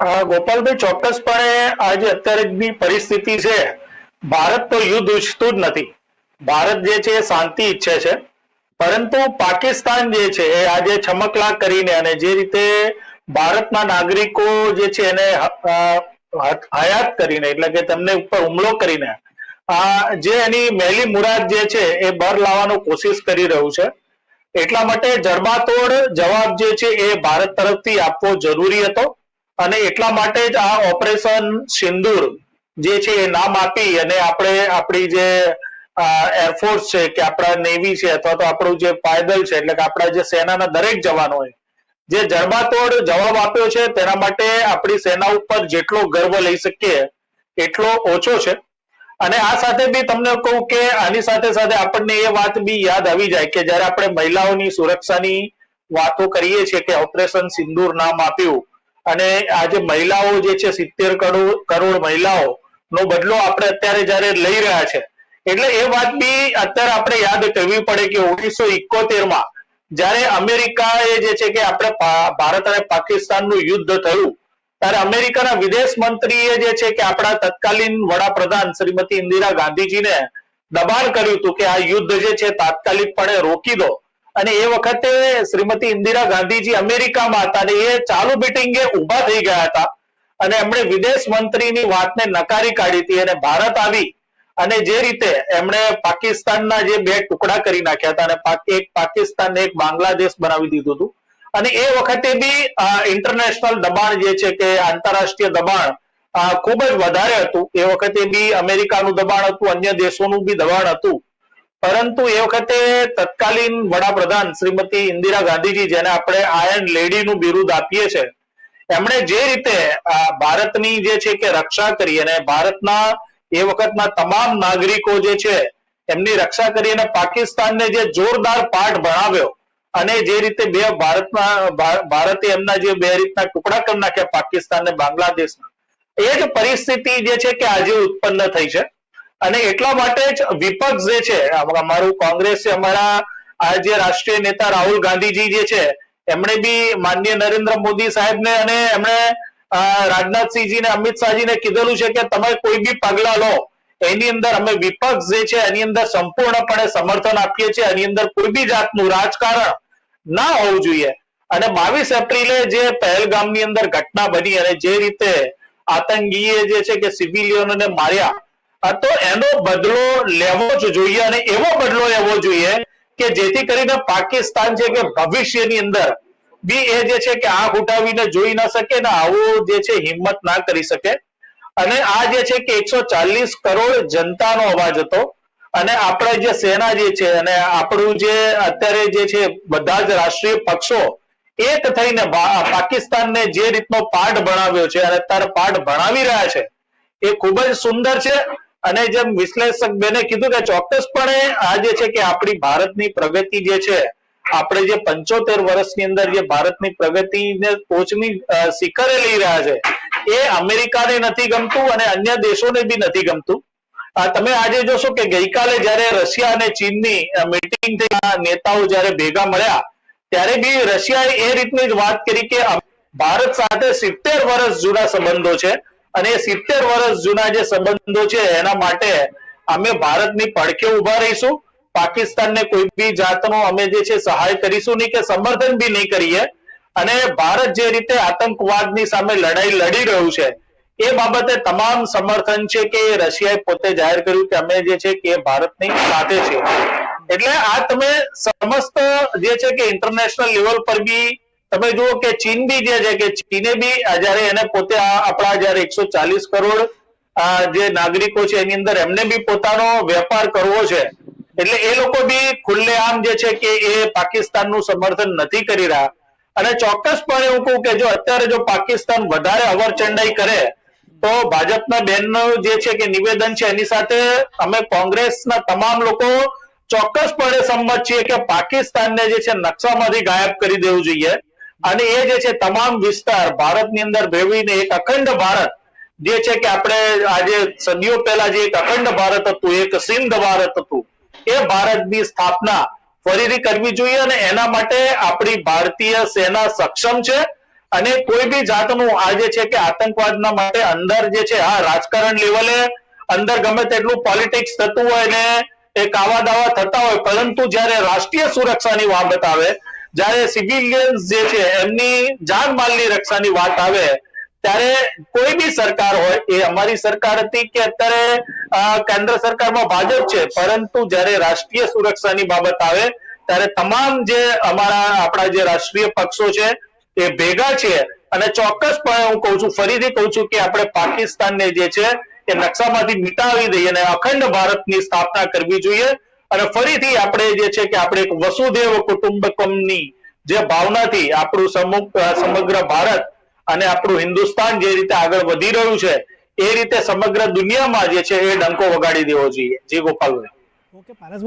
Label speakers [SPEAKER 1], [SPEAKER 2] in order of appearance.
[SPEAKER 1] ગોપાલભાઈ, ચોક્કસપણે આજે અત્યારેની પરિસ્થિતિ છે. ભારત તો યુદ્ધ ઈચ્છતું જ નથી. ભારત જે છે શાંતિ ઈચ્છે છે. પરંતુ પાકિસ્તાન જે છે એ આજે છમકલા કરીને અને જે રીતે ભારતના નાગરિકો જે છે એને હયાત કરીને, એટલે કે તેમને ઉપર હુમલો કરીને, આ જે એની મહેલી મુરાદ જે છે એ બહાર લાવવાનો કોશિશ કરી રહ્યું છે. એટલા માટે જડબાતોડ જવાબ જે છે એ ભારત તરફથી આપવો જરૂરી હતો. અને એટલા માટે જ આ ઓપરેશન સિંદૂર જે છે એ નામ આપી અને આપણે આપણી જે એરફોર્સ છે કે આપણા નેવી છે અથવા તો આપણું જે પાયદળ છે, એટલે કે આપણા જે સેનાના દરેક જવાનોએ જે જડબાતોડ જવાબ આપ્યો છે, તેના માટે આપણી સેના ઉપર જેટલો ગર્વ લઈ શકીએ, એટલો ઓછો છે. અને આ સાથે બી તમને કહું કે આની સાથે સાથે આપણને એ વાત બી યાદ આવી જાય કે જ્યારે આપણે મહિલાઓની સુરક્ષાની વાતો કરીએ છીએ કે ઓપરેશન સિંદૂર નામ આપ્યું અને આજે મહિલાઓ જે છે, સિત્તેર કરોડ કરોડ મહિલાઓ નો બદલો આપણે અત્યારે જયારે લઈ રહ્યા છે. એટલે એ વાત બી અત્યારે આપણે યાદ કરવી પડે કે ઓગણીસો ઇકોતેરમાં અમેરિકા અમેરિકાએ જે છે કે આપણે ભારત અને પાકિસ્તાનનું યુદ્ધ થયું, ત્યારે અમેરિકાના વિદેશ મંત્રીએ જે છે કે આપણા તત્કાલીન વડાપ્રધાન શ્રીમતી ઇન્દિરા ગાંધીજીને દબાણ કર્યું હતું કે આ યુદ્ધ જે છે તાત્કાલિકપણે રોકી દો. અને એ વખતે શ્રીમતી ઇન્દિરા ગાંધીજી અમેરિકામાં હતા અને એ ચાલુ મિટિંગે ઊભા થઈ ગયા હતા. અને એમણે વિદેશ મંત્રીની વાતને નકારી કાઢી હતી અને ભારત આવી અને જે રીતે એમણે પાકિસ્તાનના જે બે ટુકડા કરી નાખ્યા હતા અને એક પાકિસ્તાનને એક બાંગ્લાદેશ બનાવી દીધું હતું. અને એ વખતે બી ઇન્ટરનેશનલ દબાણ જે છે કે આંતરરાષ્ટ્રીય દબાણ ખૂબ જ વધારે હતું. એ વખતે બી અમેરિકાનું દબાણ હતું, અન્ય દેશોનું બી દબાણ હતું. પરંતુ એ વખતે તત્કાલીન વડાપ્રધાન શ્રીમતી ઇન્દિરા ગાંધીજી, જેને આપણે આયર્ન લેડીનું બિરુદ આપીએ છીએ એમણે જે રીતે ભારતની જે છે કે રક્ષા કરી અને ભારતના એ વખતના તમામ નાગરિકો જે છે, એમની રક્ષા કરી અને પાકિસ્તાનને જે જોરદાર પાઠ ભણાવ્યો અને જે રીતે બે ભારતમાં ભારતે એમના જે બે રીતના ટુકડા કરી નાખ્યા પાકિસ્તાન અને બાંગ્લાદેશના, એ જ પરિસ્થિતિ જે છે કે આજે ઉત્પન્ન થઈ છે. અને એટલા માટે જ વિપક્ષ જે છે અમારું કોંગ્રેસ અમારા આ જે રાષ્ટ્રીય નેતા રાહુલ ગાંધીજી જે છે, એમણે બી માનનીય નરેન્દ્ર મોદી સાહેબને અને એમણે રાજનાથસિંહજીને અમિત શાહજીને કીધેલું છે કે તમે કોઈ બી પગલા લો, એની અંદર અમે વિપક્ષ જે છે, એની અંદર સંપૂર્ણપણે સમર્થન આપીએ છીએ, એની અંદર કોઈ બી જાતનું રાજકારણ ના હોવું જોઈએ. અને બાવીસ એપ્રિલે જે પહેલગામની અંદર ઘટના બની અને જે રીતે આતંકીએ જે છે કે સિવિલિયનોને માર્યા તો એનો બદલો લેવો જ જોઈએ અને એવો બદલો લેવો જોઈએ કે જેથી કરીને પાકિસ્તાન છે કે ભવિષ્યની અંદર બી એ જે છે કે આંખ ઉઠાવીને જોઈ ના શકે ને આવું જે છે હિંમત ના કરી શકે. અને આ જે છે કે એકસો ચાલીસ કરોડ જનતાનો અવાજ હતો. અને આપણે જે સેના જે છે અને આપણું જે અત્યારે જે છે બધા જ રાષ્ટ્રીય પક્ષો એક થઈને પાકિસ્તાનને જે રીતનો પાઠ ભણાવ્યો છે અને અત્યારે પાઠ ભણાવી રહ્યા છે, એ ખૂબ જ સુંદર છે. અને જેમ વિશ્લેષક બેને કીધું કે ચોક્કસપણે આ જે છે કે આપણી ભારતની પ્રગતિ જે છે, આપણે જે પંચોતેર વર્ષની અંદર જે ભારતની પ્રગતિને ટોચની શિખરે લઈ રહ્યા છે, એ અમેરિકાને નથી ગમતું અને અન્ય દેશોને બી નથી ગમતું. તમે આજે જોશો કે ગઈકાલે જ્યારે રશિયા અને ચીનની મીટિંગ થઈ નેતાઓ જ્યારે ભેગા મળ્યા, ત્યારે બી રશિયાએ એ રીતની જ વાત કરી કે ભારત સાથે સિત્તેર વર્ષ જૂના સંબંધો છે. અને સિત્તેર વર્ષ જૂના જે સંબંધો છે, એના માટે અમે ભારતની પડખે ઊભા રહીશું. પાકિસ્તાનને કોઈ બી જાતનો અમે જે છે, સહાય કરીશું નહીં કે સમર્થન બી નહીં કરીએ. અને ભારત જે રીતે આતંકવાદની સામે લડાઈ લડી રહ્યું છે, એ બાબતે તમામ સમર્થન છે કે રશિયાએ પોતે જાહેર કર્યું કે અમે જે છે કે ભારતની સાથે છે એટલે આ તમે સમસ્ત જે છે કે ઇન્ટરનેશનલ લેવલ પર બી તમે જુઓ કે ચીન બી જે છે કે ચીને બી જયારે એને પોતે આપણા જયારે એકસો ચાલીસ કરોડ જે નાગરિકો છે એની અંદર એમને બી પોતાનો વેપાર કરવો છે. એટલે એ લોકો બી ખુલ્લેઆમ જે છે કે એ પાકિસ્તાનનું સમર્થન નથી કરી રહ્યા. અને ચોક્કસપણે હું કહું કે જો અત્યારે જો પાકિસ્તાન વધારે અવરચંડાઈ કરે, તો ભાજપના બેનનું જે છે કે નિવેદન છે એની સાથે અમે કોંગ્રેસના તમામ લોકો ચોક્કસપણે સંમત છીએ કે પાકિસ્તાનને જે છે નકશામાંથી ગાયબ કરી દેવું જોઈએ. અને એ જે છે તમામ વિસ્તાર ભારતની અંદર ભેળવીને એક અખંડ ભારત, જે છે કે આપણે આજે સદીઓ પહેલા જે એક અખંડ ભારત હતું, એક સિંધ ભારત હતું, એ ભારતની સ્થાપના ફરીથી કરવી જોઈએ અને એના માટે આપણી ભારતીય સેના સક્ષમ છે. અને કોઈ બી જાતનું આ જે છે કે આતંકવાદના માટે અંદર જે છે આ રાજકારણ લેવલે અંદર ગમે તેટલું પોલિટિક્સ થતું હોય ને એ કાવા દાવા થતા હોય, પરંતુ જ્યારે રાષ્ટ્રીય સુરક્ષાની બાબત આવે જ્યારે સિવિલિયન્સ જે છે, એમની જાનમાલની રક્ષાની વાત આવે, ત્યારે કોઈ બી સરકાર હોય, એ અમારી સરકાર હતી કે અત્યારે કેન્દ્ર સરકારમાં ભાજપ છે, પરંતુ જ્યારે રાષ્ટ્રીય સુરક્ષાની બાબત આવે, ત્યારે તમામ જે અમારા, આપણા જે રાષ્ટ્રીય પક્ષો છે, એ ભેગા છે. અને ચોક્કસપણે હું કહું છું, ફરીથી કહું છું કે આપણે પાકિસ્તાનને જે છે, એ નકશામાંથી મિટાવી દઈએ અને અખંડ ભારતની સ્થાપના કરવી જોઈએ. અને ફરીથી આપણે જે છે કે આપણે એક વસુદેવ કુટુંબકમની જે ભાવનાથી આપણું સમુક્ત સમગ્ર ભારત અને આપણું હિન્દુસ્તાન જે રીતે આગળ વધી રહ્યું છે, એ રીતે સમગ્ર દુનિયામાં જે છે એ ડંકો વગાડી દેવો જોઈએ. જી ગોપાલભાઈ.
[SPEAKER 2] ઓકે